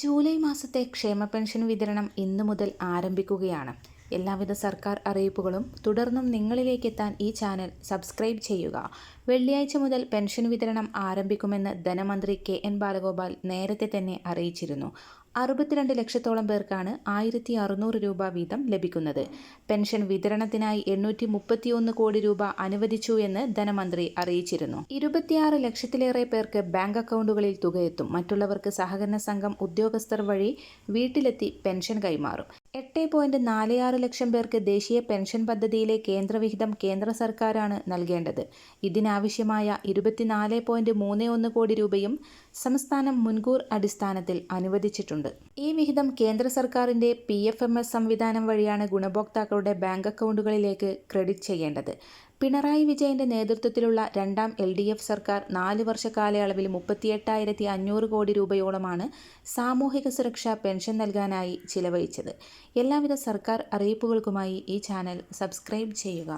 July മാസത്തെ ക്ഷേമ pension വിതരണം ഇന്നു മുതൽ ആരംഭിക്കുകയാണ്. എല്ലാവിധ സർക്കാർ അറിയിപ്പുകളും തുടർന്നും നിങ്ങളിലേക്ക് എത്താൻ ഈ ചാനൽ സബ്സ്ക്രൈബ് ചെയ്യുക. വെള്ളിയാഴ്ച മുതൽ പെൻഷൻ വിതരണം ആരംഭിക്കുമെന്ന് ധനമന്ത്രി കെ എൻ ബാലഗോപാൽ നേരത്തെ തന്നെ അറിയിച്ചിരുന്നു. അറുപത്തിരണ്ട് ലക്ഷത്തോളം പേർക്കാണ് ആയിരത്തി അറുന്നൂറ് രൂപ വീതം ലഭിക്കുന്നത്. പെൻഷൻ വിതരണത്തിനായി എണ്ണൂറ്റി മുപ്പത്തിയൊന്ന് കോടി രൂപ അനുവദിച്ചു എന്ന് ധനമന്ത്രി അറിയിച്ചിരുന്നു. ഇരുപത്തിയാറ് ലക്ഷത്തിലേറെ പേർക്ക് ബാങ്ക് അക്കൗണ്ടുകളിൽ തുകയെത്തും. മറ്റുള്ളവർക്ക് സഹകരണ സംഘം ഉദ്യോഗസ്ഥർ വഴി വീട്ടിലെത്തി പെൻഷൻ കൈമാറും. എട്ട് പോയിന്റ് നാല് ആറ് ലക്ഷം പേർക്ക് ദേശീയ പെൻഷൻ പദ്ധതിയിലെ കേന്ദ്രവിഹിതം കേന്ദ്ര സർക്കാരാണ് നൽകേണ്ടത്. ഇതിനാവശ്യമായ ഇരുപത്തിനാല് പോയിന്റ് മൂന്ന് ഒന്ന് കോടി രൂപയും സംസ്ഥാനം മുൻകൂർ അടിസ്ഥാനത്തിൽ അനുവദിച്ചിട്ടുണ്ട്. ഈ വിഹിതം കേന്ദ്ര സർക്കാരിന്റെ പി എഫ് എം എസ് സംവിധാനം വഴിയാണ് ഗുണഭോക്താക്കളുടെ ബാങ്ക് അക്കൗണ്ടുകളിലേക്ക് ക്രെഡിറ്റ് ചെയ്യേണ്ടത്. പിണറായി വിജയന്റെ നേതൃത്വത്തിലുള്ള രണ്ടാം എൽ ഡി എഫ് സർക്കാർ നാല് വർഷ കാലയളവിൽ മുപ്പത്തിയെട്ടായിരത്തി അഞ്ഞൂറ് കോടി രൂപയോളമാണ് സാമൂഹിക സുരക്ഷാ പെൻഷൻ നൽകാനായി ചിലവഴിച്ചത്. എല്ലാവിധ സർക്കാർ അറിയിപ്പുകൾക്കുമായി ഈ ചാനൽ സബ്സ്ക്രൈബ് ചെയ്യുക.